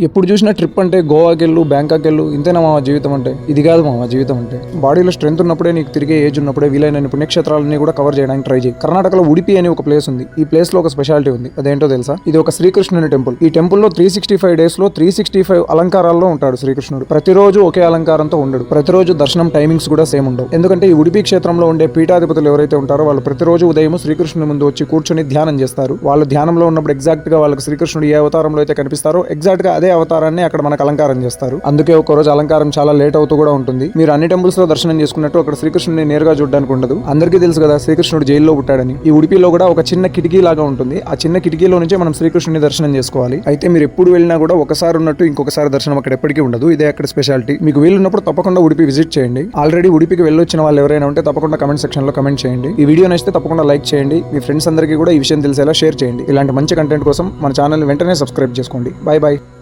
ఎప్పుడు చూసినా ట్రిప్ అంటే గోవాకి వెళ్ళు బ్యాంకాక్ వెళ్ళు ఇంతేనా మా జీవితం అంటే? ఇది కాదు మా జీవితం అంటే. బాడీలో స్ట్రెంత్ ఉన్నప్పుడే నీకు తిరిగే ఏజ్ ఉన్నప్పుడే వీలైన పుణ్యక్షేత్రాలన్నీ కూడా కవర్ చేయడానికి ట్రై చేయి. కర్ణాటకలో ఉడిపి అని ఒక ప్లేస్ ఉంది. ఈ ప్లేస్లో ఒక స్పెషాలిటీ ఉంది. అదేంటో తెలుసా? ఇది ఒక శ్రీకృష్ణుని టెంపుల్ ఈ టెంపుల్లో త్రీ సిక్స్టీ ఫైవ్ డేస్లో త్రీ సిక్స్టీ ఫైవ్ అలంకారాల్లో ఉంటాడు శ్రీకృష్ణుడు. ప్రతిరోజు ఒకే అలంకారంతో ఉండడు. ప్రతిరోజు దర్శనం టైమింగ్స్ కూడా సేమ్ ఉండవు. ఎందుకంటే ఈ ఉడిపి క్షేత్రంలో ఉండే పీఠాధిపతులు ఎవరైతే ఉంటారో వాళ్ళు ప్రతిరోజు ఉదయం శ్రీకృష్ణుని ముందు వచ్చి కూర్చొని ధ్యానం చేస్తారు. వాళ్ళు ధ్యానంలో ఉన్నప్పుడు ఎగ్జాక్ట్గా వాళ్ళకి శ్రీకృష్ణుడు ఏ అవతారంలో అయితే కనిపిస్తారో ఎగ్జాక్ట్గా అదే అవతారాన్ని అక్కడ మనకు అలంకారం చేస్తారు. అందుకే ఒక రోజు అలంకారం చాలా లేట్ అవుతూ కూడా ఉంటుంది. మీరు అన్ని టెంపుల్స్లో దర్శనం చేసుకున్నట్టు అక్కడ శ్రీకృష్ణుని నేరుగా చూడడానికి ఉండదు. అందరికీ తెలుసు కదా శ్రీకృష్ణుడు జైల్లో పుట్టాడని. ఈ ఉడిపిలో కూడా ఒక చిన్న కిటికీ లాగా ఉంటుంది. ఆ చిన్న కిటికీలో నుంచే మనం శ్రీకృష్ణుని దర్శనం చేసుకోవాలి. అయితే మీరు ఎప్పుడు వెళ్ళినా కూడా ఒకసారి ఉన్నట్టు ఇంకొకసారి దర్శనం అక్కడ ఎప్పటికీ ఉండదు. ఇదే అక్కడ స్పెషాలిటీ మీకు వీలున్నప్పుడు తప్పకుండా ఉడిపి విజిట్ చేయండి. ఆల్రెడీ ఉడిపికి వెళ్ళొచ్చిన వాళ్ళు ఎవరైనా ఉంటే తప్పకుండా కమెంట్ సెక్షన్లో కమెంట్ చేయండి. ఈ వీడియో నచ్చితే తప్పకుండా లైక్ చేయండి. మీ ఫ్రెండ్స్ అందరికీ కూడా ఈ విషయం తెలిసేలా షేర్ చేయండి. ఇలాంటి మంచి కంటెంట్ కోసం మన ఛానల్ వెంటనే సబ్స్క్రైబ్ చేసుకోండి. Bye bye